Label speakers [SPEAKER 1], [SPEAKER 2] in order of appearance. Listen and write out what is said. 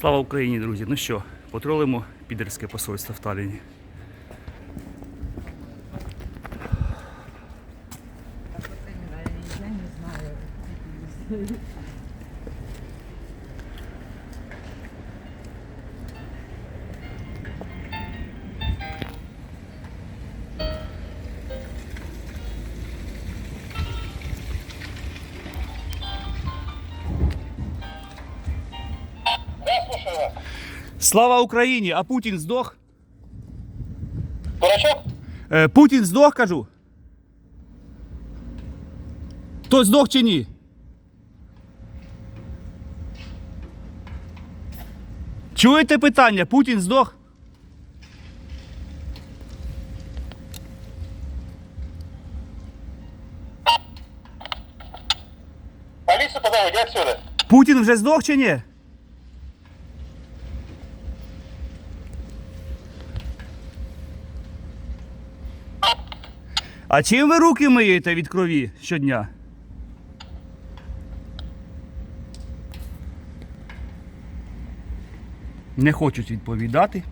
[SPEAKER 1] Слава Україні, друзі! Ну що, потролимо підерське посольство в Талліні.
[SPEAKER 2] Я не знаю.
[SPEAKER 1] Слава Україні! А Путін здох?
[SPEAKER 3] Дурачок?
[SPEAKER 1] Е, Путін здох, кажу. Той здох чи ні? Чуєте питання? Путін здох?
[SPEAKER 3] Полицию позови, иди отсюда.
[SPEAKER 1] Путін вже здох чи ні? А чим ви руки миєте від крові щодня? Не хочуть відповідати.